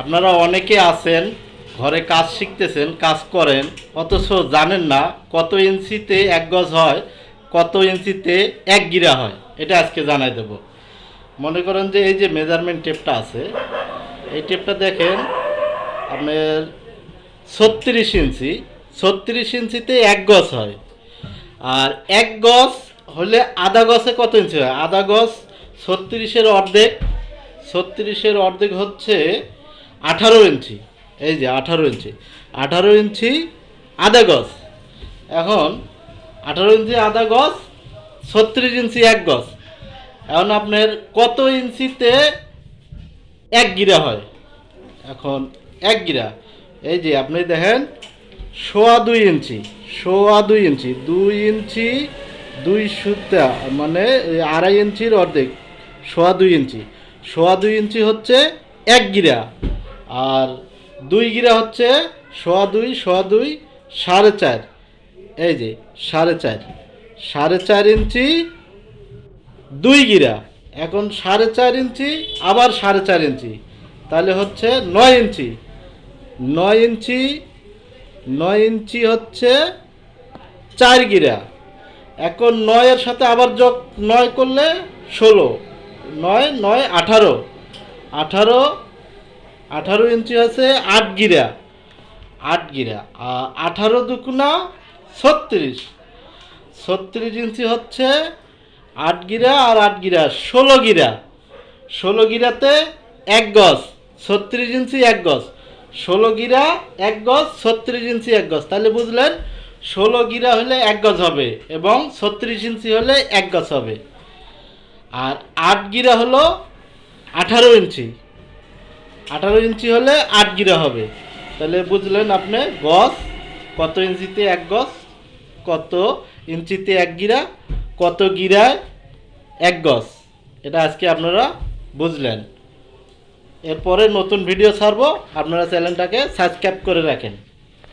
আপনারা অনেকে আছেন, ঘরে কাজ শিখতেছেন, কাজ করেন, অথচ জানেন না কত ইঞ্চিতে এক গজ হয়, কত ইঞ্চিতে এক গিরা হয়। এটা আজকে জানাই দেব। মনে করেন যে এই যে মেজারমেন্ট টেপটা আছে, এই টেপটা দেখেন, আপনার ছত্রিশ ইঞ্চি, ছত্রিশ ইঞ্চিতে এক গজ হয়। আর এক গজ হলে আধা গজে কত ইঞ্চি হয়? আধা গজ ছত্রিশের অর্ধেক ছত্রিশের অর্ধেক হচ্ছে আঠারো ইঞ্চি, এই যে আঠারো ইঞ্চি। আঠারো ইঞ্চি আধা গজ। এখন আঠারো ইঞ্চি আধা গজ, ছত্রিশ ইঞ্চি এক গজ। এখন আপনার কত ইঞ্চিতে এক গিরা হয়? এখন এক গিরা। এই যে আপনি দেখেন, সোয়া দুই ইঞ্চি, সোয়া দুই ইঞ্চি দুই ইঞ্চি, দুই সুতা মানে আড়াই ইঞ্চির অর্ধেক, সোয়া দুই ইঞ্চি। সোয়া দুই ইঞ্চি হচ্ছে এক গিরা। আর দুই গিরা হচ্ছে সোয়া দুই সোয়া দুই, সাড়ে চার। এই যে, সাড়ে চার। সাড়ে চার ইঞ্চি, দুই গিরা। এখন সাড়ে চার ইঞ্চি, আবার সাড়ে চার ইঞ্চি। তাহলে হচ্ছে নয় ইঞ্চি। নয় ইঞ্চি নয় ইঞ্চি হচ্ছে চার গিরা। এখন নয়ের সাথে আবার যোগ নয় করলে ষোলো। নয় নয়, আঠারো। আঠারো আঠারো ইঞ্চি হচ্ছে আট গিরা। আট গিরা। আঠারো দুকুনা ছত্রিশ। ছত্রিশ ইঞ্চি হচ্ছে আট গিরা আর আট গিরা, ষোলো গিরা। ষোলো গিরাতে এক গজ, ছত্রিশ ইঞ্চি এক গজ। ষোলো গিরা, এক গজ, ছত্রিশ ইঞ্চি এক গজ। তাহলে বুঝলেন, ষোলো গিরা হলে এক গজ হবে এবং ছত্রিশ ইঞ্চি হলে এক গজ হবে। আর আট গিরা হলো আঠারো ইঞ্চি। আঠারো ইঞ্চি হলে আট গিরা হবে। তাহলে বুঝলেন আপনি গজ কত ইঞ্চিতে এক গজ কত ইঞ্চিতে এক গিরা, কত গিরায় এক গজ এটা আজকে আপনারা বুঝলেন। এরপরে নতুন ভিডিও ছাড়বো। আপনারা চ্যানেলটাকে সাবস্ক্রাইব করে রাখেন।